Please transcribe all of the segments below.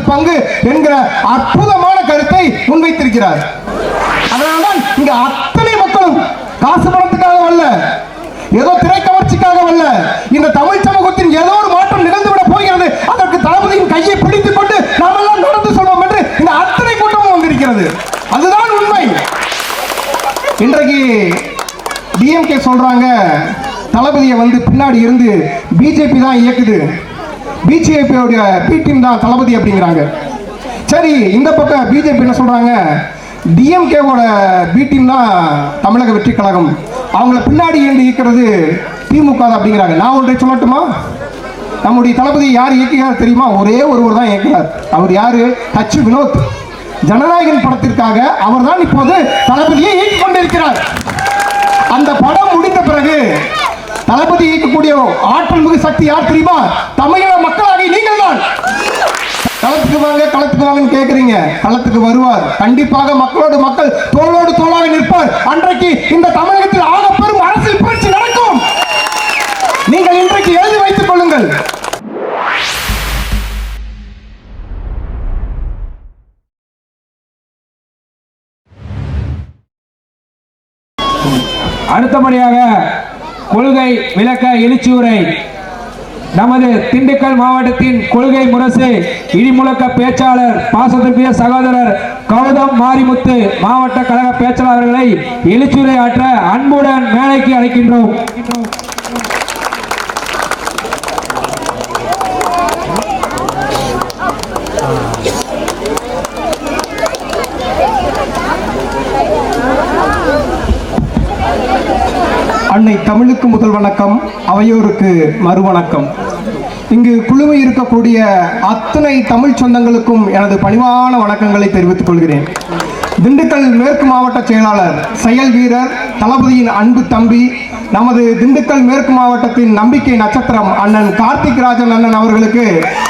அதிகாரத்தில் பங்கு என்கிற அற்புதமான கருத்தை முன்வைத்திருக்கிறார். அதனால்தான் இங்க அத்தனை மக்களும் காசு பணத்துக்காக வரல ஏதோ திரை கவர்ச்சிக்காக வரல. இந்த தமிழ் சமூகத்தின் ஏதோ ஒரு மாற்றம் நிகழ்ந்து விட போகிறது. அதற்கு தளபதியின் கையை பிடித்துக் கொண்டு நாம் எல்லாம் நடந்து சொல்வோம் என்று இந்த அத்தனை கூட்டமும் வந்திருக்கிறது. அதுதான் உண்மை. இன்றைக்கு டிஎம்கே சொல்றாங்க தளபதியை வந்து பின்னாடி இருந்து பிஜேபி தான் இயக்குது. பிஜேபியோட பி டீம் தான் தளபதி அப்படிங்கிறாங்க. சரி இந்த பக்கம் பிஜேபி என்ன சொல்கிறாங்க டிஎம்கேவோட பி டீம் தான் தமிழக வெற்றி கழகம். அவங்கள பின்னாடி இருந்து இயக்கிறது திமுக தான் அப்படிங்கிறாங்க. நான் ஒன்றை சொல்லட்டுமா? நம்முடைய தளபதி யார் இயக்குகிறார் தெரியுமா? ஒரே ஒருவர் தான் இயக்குகிறார் அவர் யார்? ஹச் வினோத். ஜனநாயகன் படத்திற்காக அவர்தான் இப்போது தளபதியை இயக்கிக் கொண்டிருக்கிறார். அந்த படம் முடிந்த பிறகு தளபதி இயக்கக்கூடிய ஆற்றல் மிகு சக்தி யார் தெரியுமா? தமிழக மக்களாகி நீங்கள் தான். களத்துக்கு வாங்க களத்துக்கு வாங்கன்னு கேக்குறீங்க. களத்துக்கு வருவார். கண்டிப்பாக மக்களோடு மக்கள் தோளோடு தோளாக நிற்பார். அன்றைக்கு இந்த தமிழகத்தில் ஆக பெரும் அரசியல் புரட்சி நடக்கும். நீங்கள் இன்றைக்கு எழுதி வைத்துக் கொள்ளுங்கள். அடுத்தபடியாக கொள்கை விளக்க எழுச்சியுரை. நமது திண்டுக்கல் மாவட்டத்தின் கொள்கை முரசு இடிமுழக்க பேச்சாளர் பாசத்திற்குரிய சகோதரர் கௌதம் மாரிமுத்து மாவட்ட கழக பேச்சாளர்களை எழுச்சியுரை ஆற்ற அன்புடன் மேலைக்கு அழைக்கின்றோம். அன்னை தமிழுக்கு முதல் வணக்கம் அவையோருக்கு மறுவணக்கம். இங்கு குழுமி இருக்கக்கூடிய அத்தனை தமிழ் சொந்தங்களுக்கும் எனது பணிவான வணக்கங்களை தெரிவித்துக் கொள்கிறேன். திண்டுக்கல் மேற்கு மாவட்ட செயலாளர் செயல் வீரர் தளபதியின் அன்பு தம்பி நமது திண்டுக்கல் மேற்கு மாவட்டத்தின் நம்பிக்கை நட்சத்திரம் அண்ணன் கார்த்திக் ராஜன் அண்ணன் அவர்களுக்கு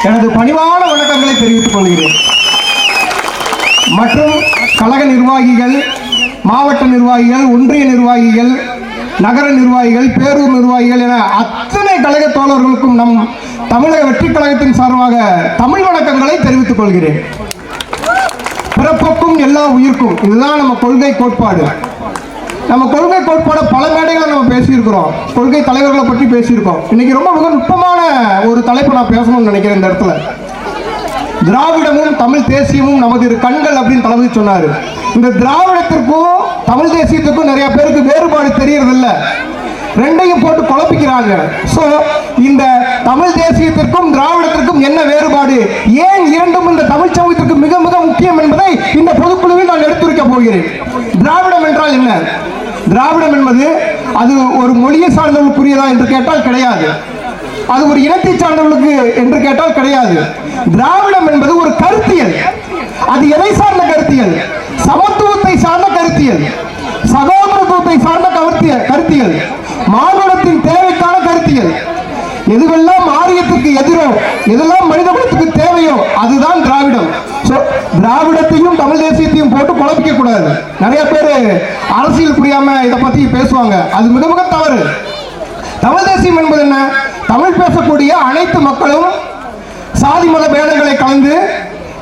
எனது பணிவான வணக்கங்களை தெரிவித்துக் கொள்கிறேன். மற்றும் கழக நிர்வாகிகள் மாவட்ட நிர்வாகிகள் ஒன்றிய நிர்வாகிகள் நகர நிர்வாகிகள் பேரூர் நிர்வாகிகள் என அத்தனை கழக தோழர்களுக்கும் நம் தமிழக வெற்றி கழகத்தின் சார்பாக தமிழ் வணக்கங்களை தெரிவித்துக் கொள்கிறேன். பிறப்புக்கும் எல்லா உயிர்க்கும் இதுதான் நம்ம கொள்கை கோட்பாடு. நம்ம கொள்கை கோட்பாடு பல மேடைகளை நம்ம பேசியிருக்கிறோம். கொள்கை தலைவர்களை பற்றி பேசியிருக்கோம். இன்னைக்கு ரொம்ப மிக நுட்பமான ஒரு தலைப்பு நான் பேசணும்னு நினைக்கிறேன் இந்த இடத்துல. திராவிடமும் தமிழ் தேசியமும் நமது இரு கண்கள் அப்படின்னு தளபதி சொன்னார். இந்த திராவிடத்திற்கும் தமிழ் தேசியத்துக்கும் நிறைய பேருக்கு வேறுபாடு தெரியறதில்ல. ரெண்டையும் போட்டு குழப்பிக்கிறாங்க. ஸோ இந்த தமிழ் தேசியத்திற்கும் திராவிடத்திற்கும் என்ன வேறுபாடு? ஏன் இரண்டும் இந்த தமிழ் சமூகத்திற்கு மிக மிக முக்கியம் என்பதை இந்த பொதுக்குழுவில் நான் எடுத்துரைக்க போகிறேன். திராவிடம் என்றால் என்ன? திராவிடம் என்பது அது ஒரு மொழியை சார்ந்தவர்களுக்குரியதா என்று கேட்டால் கிடையாது. அது ஒரு இனத்தை சார்ந்தவர்களுக்கு என்று கேட்டால் கிடையாது. திராவிடம் என்பது ஒரு கருத்தியல். அது எதை சார்ந்த கருத்தியல்? கருத்தியல். சகோதரத்துவத்தை சார்ந்த கருத்திய கருத்தியல். மானுடத்தின் தேவைக்கான கருத்தியல். எதுவெல்லாம் ஆரியத்துக்கு எதிரோ எதெல்லாம் மனித குலத்துக்கு தேவையோ அதுதான் திராவிடம். திராவிடத்தையும் தமிழ் தேசியத்தையும் போட்டு குழப்பிக்க கூடாது. நிறைய பேர் அரசியல் புரியாம இதை பத்தி பேசுவாங்க. அது மிக மிக தவறு. தமிழ் தேசியம் என்பது என்ன? தமிழ் பேசக்கூடிய அனைத்து மக்களும் சாதி மத பேதங்களை கலந்து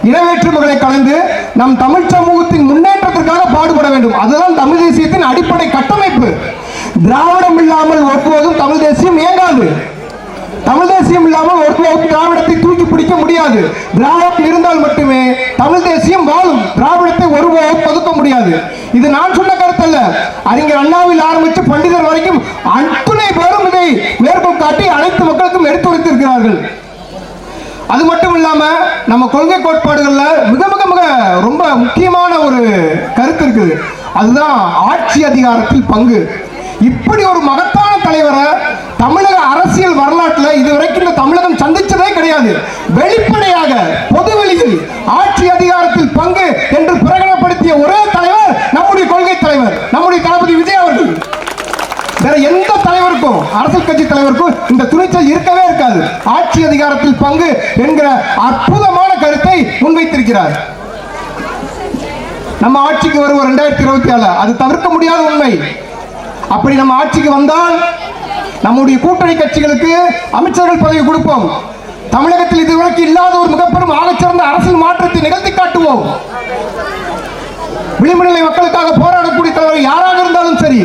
இனவேற்றுமைகளை கலந்து நம் தமிழ் சமூகத்தின் முன்னேற்ற அதற்காக பாடுபட வேண்டும். அதுதான் தமிழ் தேசியத்தின் அடிப்படை கட்டமைப்பு. திராவிடம் இல்லாமல் ஒருபோதும் தமிழ் தேசியம் இயங்காது. தமிழ் தேசியம் இல்லாமல் ஒருபோதும் திராவிடத்தை தூக்கி பிடிக்க முடியாது. திராவிடம் இருந்தால் மட்டுமே தமிழ் தேசியம் வாழும். திராவிடத்தை ஒருபோதும் ஒதுக்க முடியாது. இது நான் சொன்ன கருத்தல்ல. அறிஞர் அண்ணாவில் ஆரம்பித்து பண்டிதர் வரைக்கும் அத்துணை பேரும் இதை மேற்கோள் காட்டி அனைத்து மக்களுக்கும் எடுத்துரைத்திருக்கிறார்கள். அது மட்டும் இல்லாம நம்ம கொள்கை கோட்பாடுகள்ல மிக மிக மிக ரொம்ப முக்கியமான ஒரு கருத்து இருக்குது அதுதான் ஆட்சி அதிகாரத்தில் பங்கு. இப்படி ஒரு மகத்தான தலைவரை தமிழக அரசியல் வரலாற்றில் இதுவரைக்கும் இந்த தமிழகம் சந்திச்சதே கிடையாது. வெளிப்படையாக பொதுவெளியில் ஆட்சி அதிகாரத்தில் பங்கு என்று பிரகடனப்படுத்திய ஒரே தலைவர் நம்முடைய கொள்கை தலைவர் நம்முடைய தளபதி விஜய் அவர்கள். வேற எந்த தலைவருக்கும் அரசியல் கட்சி தலைவருக்கும் இந்த துணிச்சல் இருக்கவே இருக்காது. ஆட்சி அதிகாரத்தில் பங்கு என்கிற அற்புதமான கருத்தை முன்வைத்திருக்கிறார். நம்ம ஆட்சிக்கு வருவோம் ரெண்டாயிரத்தி இருபத்தி ஏழு அது தவிர்க்க முடியாத உண்மை. அப்படி நம்ம ஆட்சிக்கு வந்தால் நம்முடைய கூட்டணி கட்சிகளுக்கு அமைச்சர்கள் பதவி கொடுப்போம். தமிழகத்தில் இதுவரைக்கும் இல்லாத ஒரு மிகப்பெரும் ஆகச்சிறந்த அரசியல் மாற்றத்தை நிகழ்த்தி காட்டுவோம். விளிம்புநிலை மக்களுக்காக போராடக்கூடிய தலைவர் யாராக இருந்தாலும் சரி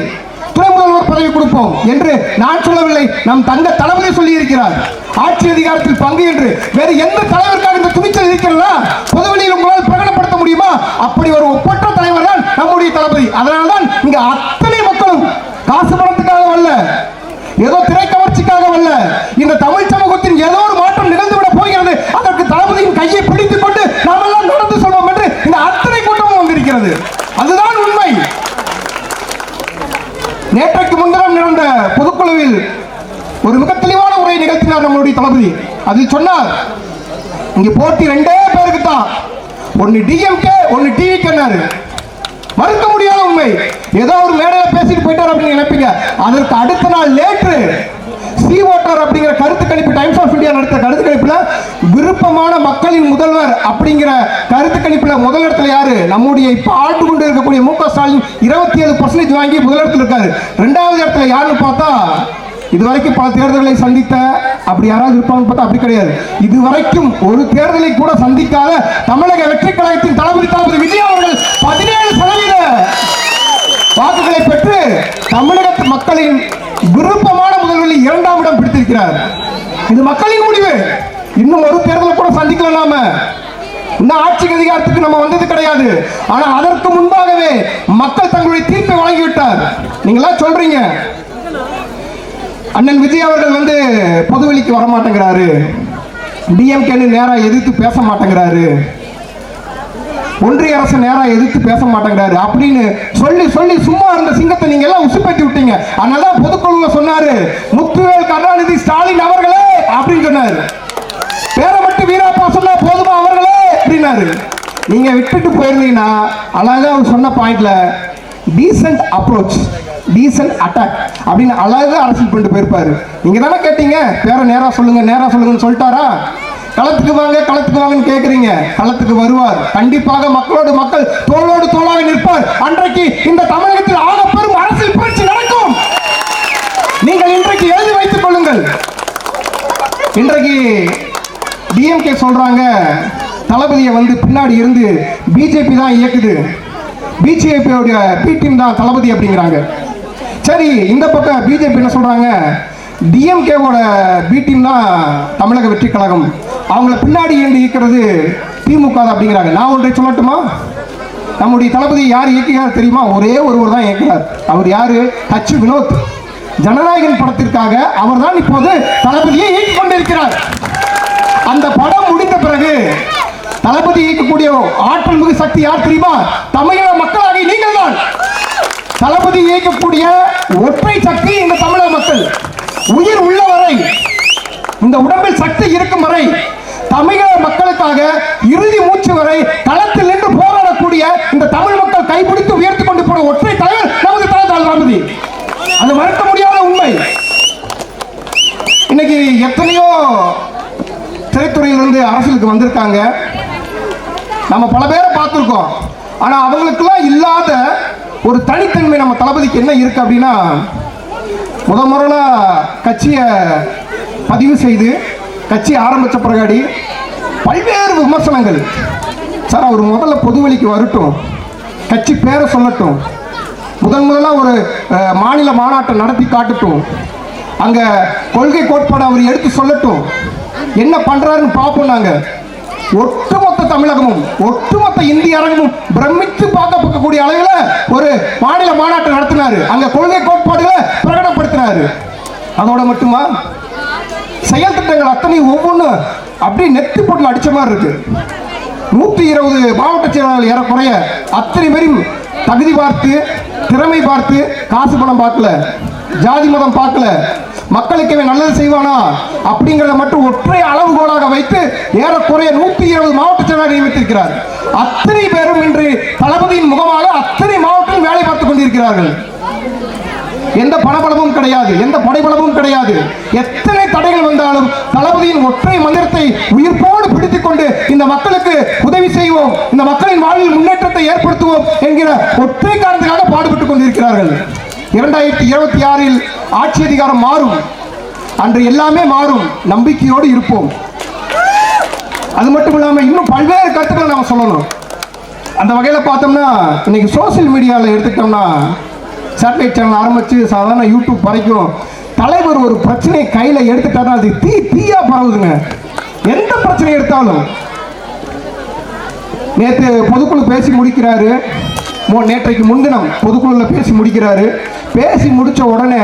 துணை முதல்வர் பதவி கொடுப்போம் என்று நான் சொல்லவில்லை. நம் தங்க தளபதி சொல்லி இருக்கிறார் ஆட்சி அதிகாரத்தில் பங்கு என்று. வேறு எந்த தலைவருக்காக இந்த துணிச்சல் இருக்கிறதா? பொதுவெளியில் உங்களால் பிரகடனப்படுத்த முடியுமா? அப்படி ஒரு ஒப்பற்ற தலைவர் தான் நம்முடைய தளபதி. அதனால தான் இங்க அத்தனை மக்களும் காசு பணத்துக்காக அல்ல ஏதோ திரை கவர்ச்சிக்காக அல்ல இந்த தமிழ் சமூகத்தின் ஏதோ ஒரு மாற்றம் நிகழ்ந்து விட போகிறது. அதற்கு தளபதியின் கையை பிடித்துக் கொண்டு நாம் எல்லாம் நடந்து சொல்வோம் என்று இந்த அத்தனை கூட்டமும் வந்திருக்கிறது. அதுதான் உண்மை. நேற்றைக்கு முன்தினம் நடந்த பொதுக்குழுவில் ஒரு மிக தெளிவான உரை நிகழ்த்தினார் நம்மளுடைய தளபதி. அதில் சொன்னார் இங்கே போட்டி ரெண்டே ஒன்னு டிஎம்கே ஒன்னு டிவிக்கேனாரு மறுக்க முடியாத உண்மை. ஏதோ ஒரு மேடையில பேசிட்டு போயிட்டார் அப்படின்னு நினைப்பீங்க. அதற்கு அடுத்த நாள் லேட்டு சி ஓட்டார் அப்படிங்கிற கருத்து கணிப்பு டைம்ஸ் ஆஃப் இந்தியா நடத்த கருத்து கணிப்புல விருப்பமான மக்களின் முதல்வர் அப்படிங்கிற கருத்து கணிப்புல முதல் இடத்துல யாரு? நம்முடைய இப்ப ஆண்டு கொண்டு இருக்கக்கூடிய மு க ஸ்டாலின் இருபத்தி ஏழு பர்சன்டேஜ் வாங்கி முதலிடத்தில் இருக்காரு. ரெண்டாவது இடத்துல யாருன்னு பார்த்தா இதுவரைக்கும் பல தேர்தல்களை சந்தித்த அப்படி யாராவது இருப்பாங்க பார்த்தா அப்படி கிடையாது. இதுவரைக்கும் ஒரு தேர்தலை கூட சந்திக்காத தமிழக வெற்றி கழகத்தின் தளபதி தளபதி விஜய் அவர்கள் பதினேழு சதவீத வாக்குகளை பெற்று தமிழக மக்களின் விருப்பமான முதல்வரில் இரண்டாம் இடம் பிடித்திருக்கிறார். இது மக்களின் முடிவு. இன்னும் ஒரு தேர்தலை கூட சந்திக்கல நாம. இன்னும் ஆட்சிக்கு அதிகாரத்துக்கு நம்ம வந்தது கிடையாது. ஆனா அதற்கு முன்பாகவே மக்கள் தங்களுடைய தீர்ப்பை வழங்கிவிட்டார். நீங்களா சொல்றீங்க. அண்ணன் விஜய் அவர்கள் வந்து பொதுவெளிக்கு வர மாட்டேங்கிறாரு டிஎம்கேன்னு நேராக எதிர்த்து பேச மாட்டேங்கிறாரு. ஒன்றிய அரசு நேராக எதிர்த்து பேச மாட்டேங்கிறாரு. அப்படின்னு சொல்லி சொல்லி சும்மா இருந்த சிங்கத்தை நீங்க எல்லாம் உசுப்பேற்றி விட்டீங்க. அதனால பொதுக்குழுல சொன்னாரு முத்துவேல் கருணாநிதி ஸ்டாலின் அவர்களே அப்படின்னு சொன்னாரு. பேரை மட்டும் வீராப்பா சொன்னா போதுமா அவர்களே அப்படின்னாரு. நீங்க விட்டுட்டு போயிருந்தீங்கன்னா அழகா அவர் சொன்ன பாயிண்ட்ல டீசன்ட் அப்ரோச் டீசன்ட் அட்டாக் அப்படின்னு அழகு அரசியல் பண்ணிட்டு போயிருப்பாரு. நீங்க தானே கேட்டீங்க? பேரை நேராக சொல்லுங்க நேராக சொல்லுங்கன்னு சொல்லிட்டாரா? களத்துக்கு வாங்க களத்துக்கு வாங்கன்னு கேட்குறீங்க களத்துக்கு வருவார். கண்டிப்பாக மக்களோடு மக்கள் தோளோடு தோளாக நிற்பார். அன்றைக்கு இந்த தமிழகத்தில் ஆக பெரும் அரசியல் புரட்சி நடக்கும். நீங்கள் இன்றைக்கு எழுதி வைத்துக் கொள்ளுங்கள். இன்றைக்கு டிஎம்கே சொல்றாங்க தளபதியை வந்து பின்னாடி இருந்து பிஜேபி தான் இயக்குது. பிஜேபியோட பி டீம் தான் தளபதி அப்படிங்கிறாங்க. சரி இந்த பக்கம் பிஜேபி என்ன சொல்றாங்க? டிஎம்கேவோட பி டீம் தான் தமிழக வெற்றி கழகம். அவங்கள பின்னாடி இருந்து இயக்கிறது திமுக அப்படிங்கிறாங்க. நான் ஒன்றை சொல்லட்டுமா? நம்முடைய தளபதி யார் இயக்குகிறார் தெரியுமா? ஒரே ஒருவர் தான் இயக்குகிறார் அவர் யாரு? ஹச் வினோத். ஜனநாயகன் படத்திற்காக அவர்தான் இப்போது தளபதியை இயக்கிக் கொண்டிருக்கிறார். அந்த படம் முடிந்த பிறகு தளபதி இயக்கக்கூடிய ஆற்றல் மிகு சக்தி யார் தெரியுமா? தமிழக மக்களாகி நீங்கள் தான் தளபதி இயக்கக்கூடிய ஒற்றை சக்தி இந்த தமிழக மக்கள். உயிர் உள்ள வரை இந்த உடம்பில் சக்தி இருக்கும் வரை தமிழக மக்களுக்காக இறுதி மூச்சு வரை களத்தில் நின்று போராடக்கூடிய இந்த தமிழ் மக்கள் கைப்பிடித்து உயர்த்தி கொண்டு போன ஒற்றை தலைவர் நமது தலைவர் ராமதி அது மறுக்க முடியாத உண்மை. இன்னைக்கு எத்தனையோ திரைத்துறையிலிருந்து அரசியலுக்கு வந்திருக்காங்க. நம்ம பல பேரை பார்த்துருக்கோம். ஆனா அவங்களுக்கெல்லாம் இல்லாத ஒரு தனித்தன்மை நம்ம தளபதிக்கு என்ன இருக்கு அப்படின்னா முத முறையில கட்சியை பதிவு செய்து கட்சி ஆரம்பித்த பிறகாடி பல்வேறு விமர்சனங்கள். சார் அவர் முதல்ல பொதுவெளிக்கு வரட்டும். கட்சி பேரை சொல்லட்டும். முதன் முதலாக ஒரு மாநில மாநாட்டை நடத்தி காட்டட்டும். அங்கே கொள்கை கோட்பாடு அவர் எடுத்து சொல்லட்டும். என்ன பண்ணுறாருன்னு பார்ப்போம் நாங்கள் ஒட்டு தமிழகமும் ஒட்டுமொத்த இந்திய அரங்கமும் பிரமித்து பார்க்கக்கூடிய அளவில் ஒரு மாநில மாநாட்டை நடத்தினாரு. அங்க கொள்கை கோட்பாடுகளை பிரகடனப்படுத்தினாரு. அதோட மட்டுமா? செயல் திட்டங்கள் அத்தனை ஒவ்வொன்றும் அப்படியே நெத்தி போட்டில் அடிச்ச மாதிரி இருக்கு. நூற்றி இருபது மாவட்ட செயலாளர்கள் ஏறக்குறைய அத்தனை பேரும் தகுதி பார்த்து திறமை பார்த்து காசு பணம் பார்க்கல ஜாதி மதம் பார்க்கல மக்களுக்கு இவன் நல்லது செய்வானா? அப்படிங்கிறத மட்டும் ஒற்றை அளவுகோலாக வைத்து ஏறக்குறைய நூத்தி இருபது மாவட்ட செயலாளர் நியமித்திருக்கிறார். அத்தனை பேரும் இன்று தளபதியின் முகமாக அத்தனை மாவட்டத்தில் வேலை பார்த்துக் கொண்டிருக்கிறார்கள். எந்த பணபலமும் கிடையாது எந்த படைபலமும் கிடையாது. எத்தனை தடைகள் வந்தாலும் தளபதியின் ஒற்றை மந்திரத்தை உயிர்ப்போடு பிடித்துக் கொண்டு இந்த மக்களுக்கு உதவி செய்வோம் இந்த மக்களின் வாழ்வில் முன்னேற்றத்தை ஏற்படுத்துவோம் என்கிற ஒற்றை காரணத்துக்காக பாடுபட்டுக் கொண்டிருக்கிறார்கள். இரண்டாயிரத்தி இருபத்தி ஆறில் ஆட்சி அதிகாரம் மாறும். அன்று எல்லாமே மாறும். நம்பிக்கையோடு இருப்போம். அது மட்டும் இல்லாமல் இன்னும் பல்வேறு கருத்துக்களை நம்ம சொல்லணும். அந்த வகையில் பார்த்தோம்னா இன்னைக்கு சோஷியல் மீடியாவில் எடுத்துக்கிட்டோம்னா சேட்டலைட் சேனல் ஆரம்பித்து சாதாரண யூடியூப் வரைக்கும் தலைவர் ஒரு பிரச்சனையை கையில் எடுத்துட்டாருன்னா அது தீ தீயாக பரவுதுங்க. எந்த பிரச்சனை எடுத்தாலும். நேற்று பொதுக்குழு பேசி முடிக்கிறாரு. நேற்றைக்கு முன்தினம் பொதுக்குழுவில் பேசி முடிக்கிறாரு. பேசி முடித்த உடனே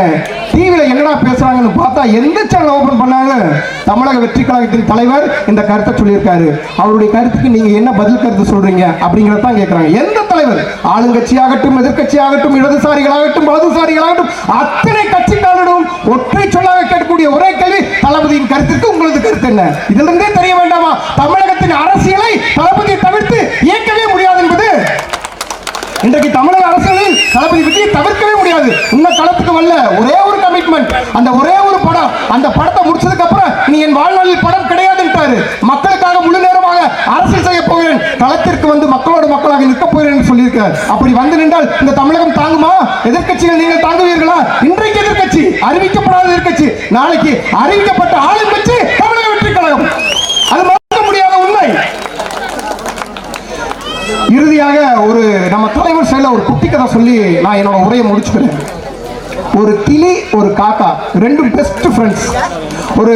டிவியில் என்னடா பேசுகிறாங்கன்னு பார்த்தா எந்த சேனல் ஓப்பன் பண்ணாலும் தமிழக வெற்றி கழகத்தின் தலைவர் இந்த கருத்தை சொல்லியிருக்காரு. அவருடைய கருத்துக்கு நீங்கள் என்ன பதில் கருத்து சொல்கிறீங்க அப்படிங்கிறத தான் கேட்குறாங்க எந்த தலைவர்? ஆளுங்கட்சியாகட்டும் எதிர்க்கட்சியாகட்டும் இடதுசாரிகளாகட்டும் வலதுசாரிகளாகட்டும் அத்தனை கட்சிக்காரரும் ஒற்றை சொல்லாக கேட்கக்கூடிய ஒரே கேள்வி தளபதியின் கருத்துக்கு உங்களது கருத்து என்ன? இதிலிருந்தே தெரிய வேண்டாமா? தமிழகத்தின் அரசியலை தளபதியை தவிர்த்து இயக்கவே முடியாது என்பது இன்றைக்கு தமிழக அரசியலில் தளபதி விஜயை தவிர்க்கவே முடியாது. இன்னும் களத்துக்கு வரல ஒரே ஒரு கமிட்மெண்ட் அந்த ஒரே ஒரு படம் அந்த படத்தை முடிச்சதுக்கு அப்புறம் நீ என் வாழ்நாளில் படம் கிடையாதுன்றாரு மக்களுக்காக முழு நேரமாக அரசியல் செய்ய போகிறேன். களத்திற்கு வந்து மக்களோட மக்களாக நிற்க போகிறேன் சொல்லியிருக்க சொல்லியிருக்கார் அப்படி வந்து நின்றால் இந்த தமிழகம் தாங்குமா? எதிர்கட்சிகள் நீங்கள் தாங்குவீர்களா? இன்றைக்கு எதிர்க்கட்சி அறிவிக்கப்படாத எதிர்கட்சி நாளைக்கு அறிவிக்கப்பட்ட ஆளுங்கட்சி தமிழக வெற்றி கழகம் அது மறுக்க முடியாத உண்மை இறுதியாக ஒரு நம்ம தலைவர் சைடில் ஒரு குட்டி கதை சொல்லி நான் என்னோட உரையை முடிச்சுக்கிறேன். ஒரு கிளி ஒரு காக்கா ரெண்டும் பெஸ்ட் ஃப்ரெண்ட்ஸ் ஒரு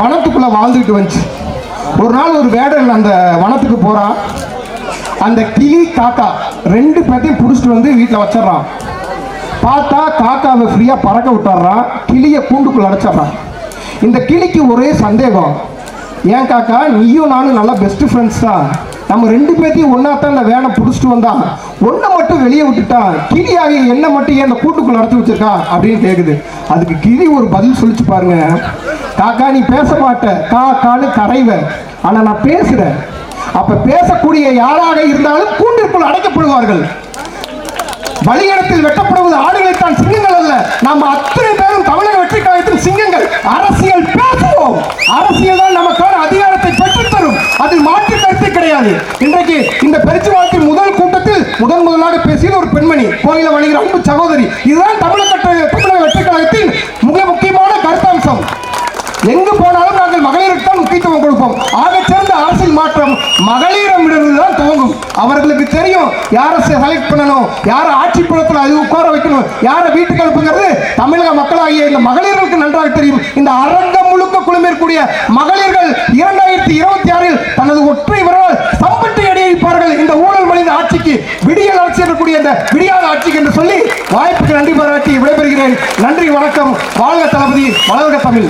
வனத்துக்குள்ள வாழ்ந்துக்கிட்டு வந்துச்சு. ஒரு நாள் ஒரு வேடன் அந்த வனத்துக்கு போறான் அந்த கிளி காக்கா ரெண்டு பேர்த்தையும் பிடிச்சிட்டு வந்து வீட்டில் வச்சிடுறான். பார்த்தா காக்காவை ஃப்ரீயாக பறக்க விட்டுறான். கிளியை கூண்டுக்குள்ள அடைச்சிட்றான். இந்த கிளிக்கு ஒரே சந்தேகம். ஏன் காக்கா? நீயும் நானும் நல்லா பெஸ்ட் ஃப்ரெண்ட்ஸ் தான். நம்ம ரெண்டு பேர்த்தையும் ஒன்றா தான் இந்த வேனை பிடிச்சிட்டு வந்தான் ஒன்றை மட்டும் வெளியே விட்டுட்டான் கிளியாகி என்ன மட்டும் ஏன் இந்த கூட்டுக்குள்ள நடத்தி வச்சிருக்கா? அப்படின்னு கேட்குது அதுக்கு கிளி ஒரு பதில் சொல்லிச்சு பாருங்க. காக்கா நீ பேச மாட்ட. காக்கான்னு கரைவ. ஆனால் நான் பேசுகிறேன் அப்ப பேசக்கூடிய யாராக இருந்தாலும் கூண்டிற்குள் அடைக்கப்படுவார்கள். பலியிடத்தில் வெட்டப்படுவது ஆடுகளைத்தான் சிங்கங்கள் அல்ல. நம்ம அத்தனை பேரும் தமிழக வெற்றி கழகத்தின் சிங்கங்கள் அரசியல் பேசுவோம் அரசியல் தான் நமக்கான அதிகாரத்தை பெற்றுத் தரும் அதில் மாற்று கருத்து கிடையாது இன்றைக்கு இந்த பேச்சுவார்த்தை முதல் கூட்டத்தில் முதன் முதலாக பேசியது ஒரு பெண்மணி சகோதரி அன்பு சகோதரி இதுதான் தமிழக தமிழக வெற்றி கழகத்தின் மிக முக்கியமான கருத்தாம்சம். எங்கு போனாலும் நாங்கள் மகளிருக்கு தான் முக்கியத்துவம் கொடுப்போம். ஆக சிறந்த அரசியல் மாற்றம் மகளிரிடமிருந்து தான் துவங்கும். அவர்களுக்கு தெரியும் யாரை செலக்ட் பண்ணணும் யாரை ஆட்சி புறத்தில் அது உட்கார வைக்கணும் யாரை வீட்டுக்கு அனுப்புங்கிறது தமிழக மக்களாகிய இந்த மகளிர்களுக்கு நன்றாக தெரியும். இந்த அரங்கம் முழுக்க குழுமிருக்கூடிய மகளிர்கள் இரண்டாயிரத்தி இருபத்தி ஆறில் தனது ஒற்றை விரலால் சம்பட்டி அடியடிப்பார்கள் இந்த ஊழல் மனித ஆட்சிக்கு விடியல் அரசு இருக்கக்கூடிய இந்த விடிய ஆட்சிக்கு என்று சொல்லி வாய்ப்புக்கு நன்றி பாராட்டி விடைபெறுகிறேன். நன்றி வணக்கம். வாழ்க தளபதி வளர்க தமிழ்.